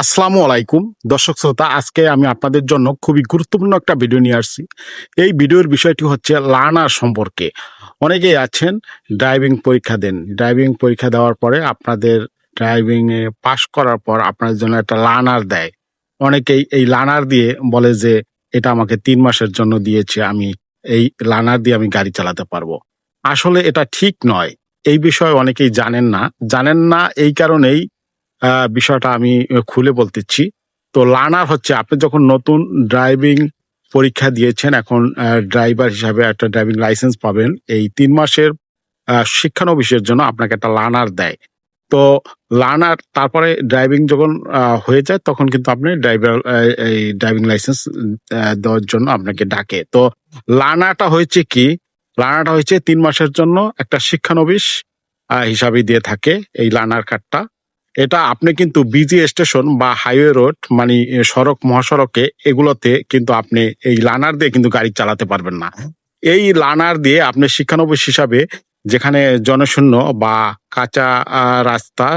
আসসালামু আলাইকুম। দর্শক শ্রোতা, আজকে আমি আপনাদের জন্য খুবই গুরুত্বপূর্ণ একটা ভিডিও নিয়ে আসছি। এই ভিডিওর বিষয়টি হচ্ছে লার্নার সম্পর্কে। অনেকেই আছেন, ড্রাইভিং পরীক্ষা দেন। ড্রাইভিং পরীক্ষা দেওয়ার পরে আপনাদের ড্রাইভিং এ পাশ করার পর আপনাদের জন্য একটা লার্নার দেয়। অনেকেই এই লার্নার দিয়ে বলে যে, এটা আমাকে তিন মাসের জন্য দিয়েছে, আমি এই লার্নার দিয়ে আমি গাড়ি চালাতে পারব। আসলে এটা ঠিক নয়। এই বিষয়ে অনেকেই জানেন না। জানেন না এই কারণেই বিষয়টা আমি খুলে বলতেছি। তো লার্নার হচ্ছে, আপনি যখন নতুন ড্রাইভিং পরীক্ষা দিয়েছেন, এখন ড্রাইভার হিসাবে একটা ড্রাইভিং লাইসেন্স পাবেন। এই তিন মাসের শিক্ষানবিশের জন্য আপনাকে একটা লার্নার দেয়। তো লার্নার তারপরে ড্রাইভিং যখন হয়ে যায়, তখন কিন্তু আপনি ড্রাইভার এই ড্রাইভিং লাইসেন্স দেওয়ার জন্য আপনাকে ডাকে। তো লার্নারটা হয়েছে কি? লার্নারটা হয়েছে তিন মাসের জন্য একটা শিক্ষানবিশ হিসাবে দিয়ে থাকে এই লার্নার কার্ডটা এটা আপনি কিন্তু বিজি স্টেশন বা হাইওয়ে রোড মানে সড়ক মহাসড়কে এগুলোতে কিন্তু আপনি এই লানার দিয়ে কিন্তু গাড়ি চালাতে পারবেন না। এই লানার দিয়ে আপনি শিক্ষানবিশ হিসাবে যেখানে জনশূন্য বা কাঁচা রাস্তা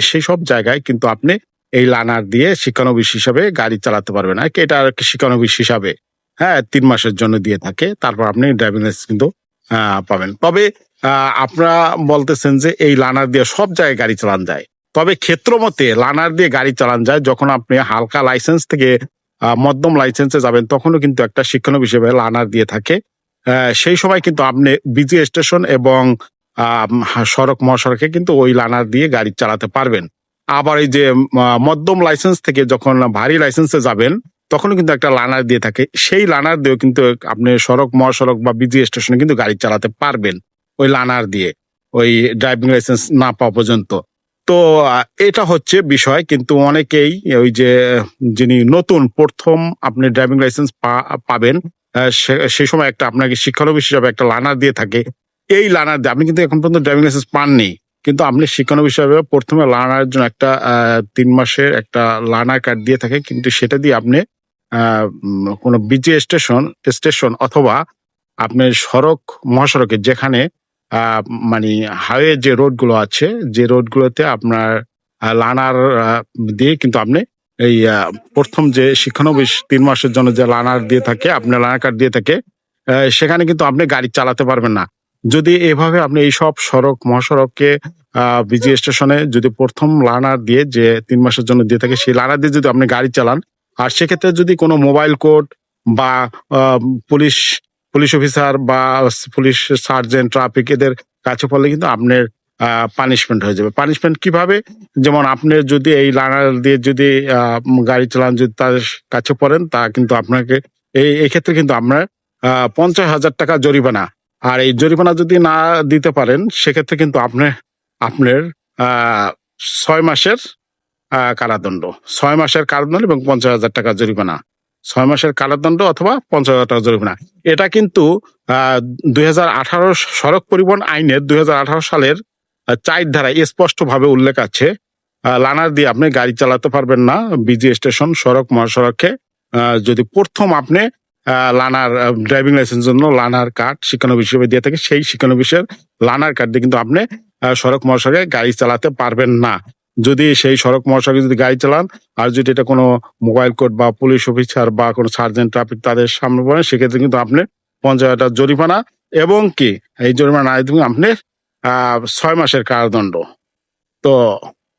সেই সব জায়গায় কিন্তু আপনি এই লানার দিয়ে শিক্ষানবিশ হিসাবে গাড়ি চালাতে পারবেন। আর কি এটা আর কি শিক্ষানবিশ হিসাবে হ্যাঁ তিন মাসের জন্য দিয়ে থাকে। তারপর আপনি ড্রাইভিং লাইসেন্স কিন্তু আহ, পাবেন। তবে আহ, আপনারা বলতেছেন যে এই লানার দিয়ে সব জায়গায় গাড়ি চালান যায়। তবে ক্ষেত্র মতে লানার দিয়ে গাড়ি চালান যায়, যখন আপনি হালকা লাইসেন্স থেকে মধ্যম লাইসেন্সে যাবেন, তখনও কিন্তু একটা শিক্ষানব হিসেবে লানার দিয়ে থাকে। সেই সময় কিন্তু আপনি বিজি স্টেশন এবং সড়ক মহাসড়কে কিন্তু ওই লানার দিয়ে গাড়ি চালাতে পারবেন। আবার এই যে মধ্যম লাইসেন্স থেকে যখন ভারী লাইসেন্সে যাবেন, তখনও কিন্তু একটা লানার দিয়ে থাকে। সেই লানার দিয়েও কিন্তু আপনি সড়ক মহাসড়ক বা বিজি স্টেশনে কিন্তু গাড়ি চালাতে পারবেন, ওই লানার দিয়ে, ওই ড্রাইভিং লাইসেন্স না পাওয়া পর্যন্ত। তো এটা হচ্ছে বিষয়, কিন্তু অনেকেই ওই যে, যিনি নতুন প্রথম আপনি ড্রাইভিং লাইসেন্স পাবেন সেই সময় একটা আপনাকে শিক্ষানবিশ হিসাবে একটা লানার দিয়ে থাকে। এই লানার দিয়ে, আপনি কিন্তু এখন পর্যন্ত ড্রাইভিং লাইসেন্স পাননি, কিন্তু আপনি শিক্ষানবিশ হিসাবে প্রথমে লানার জন্য একটা তিন মাসের একটা লার্নার কার্ড দিয়ে থাকে, কিন্তু সেটা দিয়ে আপনি কোনো বিজি স্টেশন স্টেশন অথবা আপনি সড়ক, মহাসড়কে যেখানে মানে হাইওয়ে যে রোডগুলো আছে, যে রোডগুলোতে আপনার লানার দিয়ে কিন্তু আপনি এই প্রথম যে শিক্ষানবিশ তিন মাসের জন্য যে লানার দিয়ে থাকে, আপনার লানার কার্ড দিয়ে থাকে সেখানে কিন্তু আপনি গাড়ি চালাতে পারবেন না। যদি এভাবে আপনি এই সব সড়ক মহাসড়কে বিজি স্টেশনে যদি প্রথম লানার দিয়ে যে তিন মাসের জন্য দিয়ে থাকে, সেই লানার দিয়ে যদি আপনি গাড়ি চালান, আর সেক্ষেত্রে যদি কোনো মোবাইল কোড বা পুলিশ পুলিশ অফিসার বা পুলিশ সার্জেন্ট, ট্রাফিক এদের কাছে পড়লে কিন্তু আপনার পানিশমেন্ট হয়ে যাবে। পানিশমেন্ট কীভাবে? যেমন আপনি যদি এই লানার দিয়ে যদি গাড়ি চালান, যদি তাদের কাছে পড়েন, তা কিন্তু আপনাকে, এই এই ক্ষেত্রে কিন্তু আপনার পঞ্চাশ হাজার টাকা জরিমানা। আর এই জরিমানা যদি না দিতে পারেন, সেক্ষেত্রে কিন্তু আপনি, আপনার ছয় মাসের কারাদণ্ড। ছয় মাসের কারাদণ্ড এবং পঞ্চাশ হাজার টাকা জরিমানা। ছয় মাসের কারাদণ্ড অথবা পঞ্চাশ হাজার টাকা জরিমানা। এটা কিন্তু দুই হাজার আঠারো সড়ক পরিবহন আইনের দুই হাজার আঠারো সালের চার ধারায় স্পষ্টভাবে উল্লেখ আছে। লানার দিয়ে আপনি গাড়ি চালাতে পারবেন না, বিজি স্টেশন, সড়ক, মহাসড়কে। যদি প্রথম আপনি লানার ড্রাইভিং লাইসেন্স জন্য লানার কার্ড শিক্ষানবিশ হিসেবে দিয়ে থাকে, সেই শিক্ষানবিশের লানার কার্ড দিয়ে কিন্তু আপনি সড়ক, মহাসড়কে গাড়ি চালাতে পারবেন না। যদি সেই সড়ক মহাসড়কে যদি গাড়ি চালান, আর যদি এটা কোনো মোবাইল কোড বা পুলিশ অফিসার বা কোনো সার্জেন্ট ট্রাফিক তাদের সামনে পড়েন সেক্ষেত্রে কিন্তু আপনি পঞ্চাশ হাজার জরিমানা এবং কি, এই জরিমানা দিতে আপনি ছয় মাসের কারাদণ্ড। তো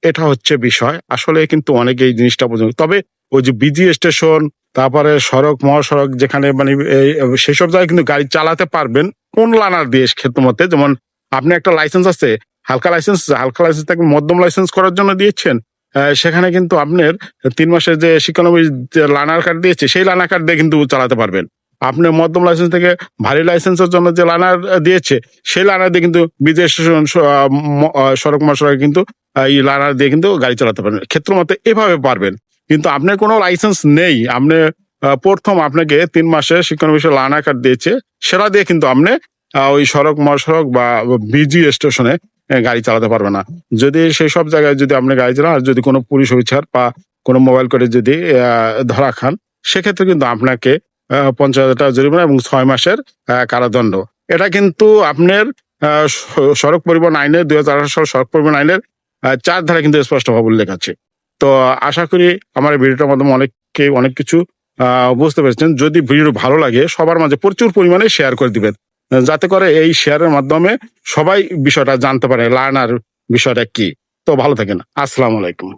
এটা হচ্ছে বিষয়। আসলে কিন্তু অনেকে এই জিনিসটা বোঝেন তবে ওই যে বিজি স্টেশন তারপরে সড়ক মহাসড়ক যেখানে মানে সেসব জায়গায় কিন্তু গাড়ি চালাতে পারবেন। কোন লানার দিয়ে ক্ষেত্র মতে যেমন আপনি একটা লাইসেন্স আছে হালকা লাইসেন্স হালকা লাইসেন্স থেকে মধ্যম লাইসেন্স করার জন্য দিয়েছেন? সেখানে কিন্তু আপনার তিন মাসের যে শিক্ষানবিশ যে লানার কার্ড দিয়েছে সেই লানার কার্ড দিয়ে কিন্তু চালাতে পারবেন। আপনি মধ্যম লাইসেন্স থেকে ভারী লাইসেন্সের জন্য যে লানার দিয়েছে সেই লানার দিয়ে কিন্তু আহ, সড়ক মহাসড়কে কিন্তু এই লানার দিয়ে কিন্তু গাড়ি চালাতে পারবেন। ক্ষেত্র মতে এভাবে পারবেন। কিন্তু আপনার কোনো লাইসেন্স নেই। আপনি প্রথম আপনাকে তিন মাসে শিক্ষানবিশের লানার কার্ড দিয়েছে। সেটা দিয়ে কিন্তু আপনি ওই সড়ক মহাসড়ক বা বিজি স্টেশনে গাড়ি চালাতে পারবে না। যদি সেই সব জায়গায় যদি আপনি গাড়ি চালান আর যদি কোনো পুলিশ অফিসার বা কোনো মোবাইল করে যদি ধরা খান, সেক্ষেত্রে কিন্তু আপনাকে পঞ্চাশ হাজার টাকা জরিমানা এবং ছয় মাসের কারাদণ্ড। এটা কিন্তু আপনার সড়ক পরিবহন আইনের দুই হাজার আঠারো সাল সড়ক পরিবহন আইনের চার ধারা কিন্তু স্পষ্টভাবে উল্লেখ আছে। তো আশা করি আমার ভিডিওটার মাধ্যমে অনেককে অনেক কিছু বুঝতে পেরেছেন। যদি ভিডিও ভালো লাগে, সবার মাঝে প্রচুর পরিমাণে শেয়ার করে দিবেন। যাতে করে এই শেয়ারের মাধ্যমে সবাই বিষয়টা জানতে পারে লার্নার বিষয়টা কি। তো ভালো থাকেন। আসসালাম আলাইকুম।